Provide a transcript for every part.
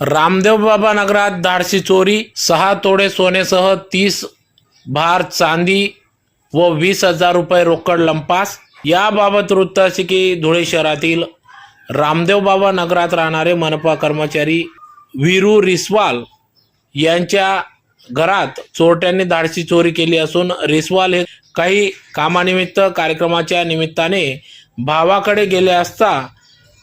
रामदेव बाबा नगरात धाडसी चोरी सहा तोडे सोनेसह तीस भार चांदी व वीस हजार रुपये रोकड लंपास. याबाबत वृत्त असे की धुळे शहरातील रामदेव बाबा नगरात राहणारे मनपा कर्मचारी वीरू रिस्वाल यांच्या घरात चोरट्यांनी धाडसी चोरी केली असून रिस्वाल हे काही कामानिमित्त कार्यक्रमाच्या निमित्ताने भावाकडे गेले असता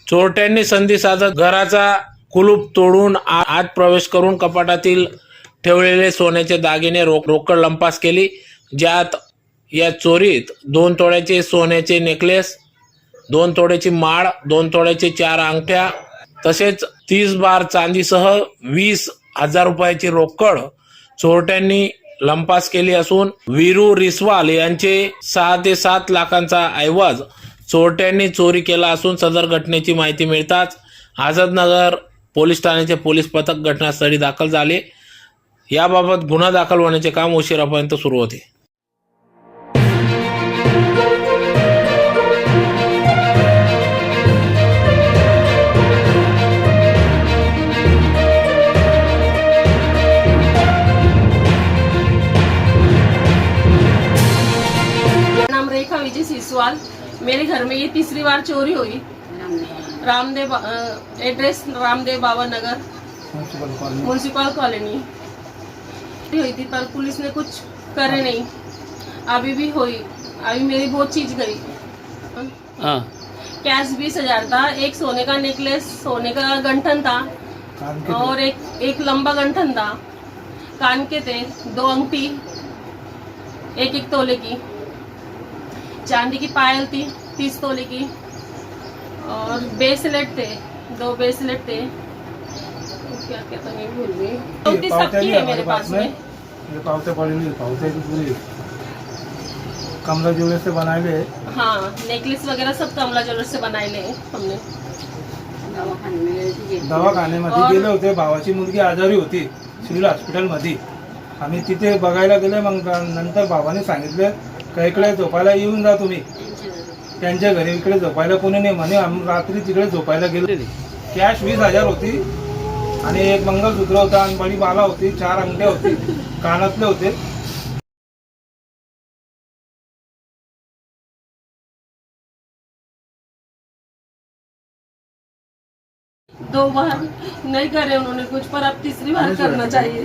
चोरट्यांनी संधी साधत घराचा कुलूप तोडून आ- आत प्रवेश करून कपाटातील ठेवलेले सोन्याचे दागिने रोक रोकड लंपास केली ज्यात या चोरीत दोन तोड्याचे सोन्याचे नेकलेस दोन तोड्याची माळ दोन तोड्याचे चार अंगठ्या तसेच तीस बार चांदीसह वीस हजार रुपयाची रोकड चोरट्यांनी लंपास केली असून वीरू रिसवाल यांचे सहा ते सात लाखांचा ऐवज चोरट्यांनी चोरी केला असून सदर घटनेची माहिती मिळताच आझादनगर पोलीस ठाण्याचे पोलीस पथक घटनास्थळी दाखल झाले. याबाबत गुन्हा दाखल होण्याचे काम उशिरापर्यंत सुरू होते. मेरा नाम रेखा विजय सिसवाल. मेरे घर में ये तीसरी बार चोरी हुई। Ramdev address Ramdev Baba Nagar municipal colony हुई थी पर पुलिस ने कुछ करे नहीं। अभी भी हुई अभी मेरी बहुत चीज़ गई। हाँ। कैश बीस हज़ार था एक सोने का नेकलेस सोने का गंठन था और एक एक लंबा गंठन था। कान के थे दो अंगठी एक एक तोले की। चांदी की पायल थी तीस तोले की। और बेसलेट थे दो बेसलेट थे क्या क्या था मैं भूल गई चौंतीस सबकी है मेरे पास में. ये पावते पड़ेंगे पावते की पूरी. कमला जुड़े से बनाए गए हाँ नेकलेस वगैरह सब कमला ज्वेलर्स से बनाए ले हमने. दवाखान्यामध्ये गेले होते भावाची मुलगी आजारी होती सिव्हिल हॉस्पिटलमध्ये. आम्ही तिथे बघायला गेले मग नंतर भावाने सांगितलं का इकडे झोपायला येऊन जा तुम्ही. त्यांच्या घरी इकडे झोपायला कोणी नाही म्हणे. आम्ही रात्री तिकडे झोपायला गेलो. कॅश वीस हजार होती आणि एक मंगळसूत्र होता आणि बडी माला होती चार अंगठ्या होती कानातले होते. दो बार नहीं करे उन्होंने कुछ पर अब तीसरी बार करना चाहिए.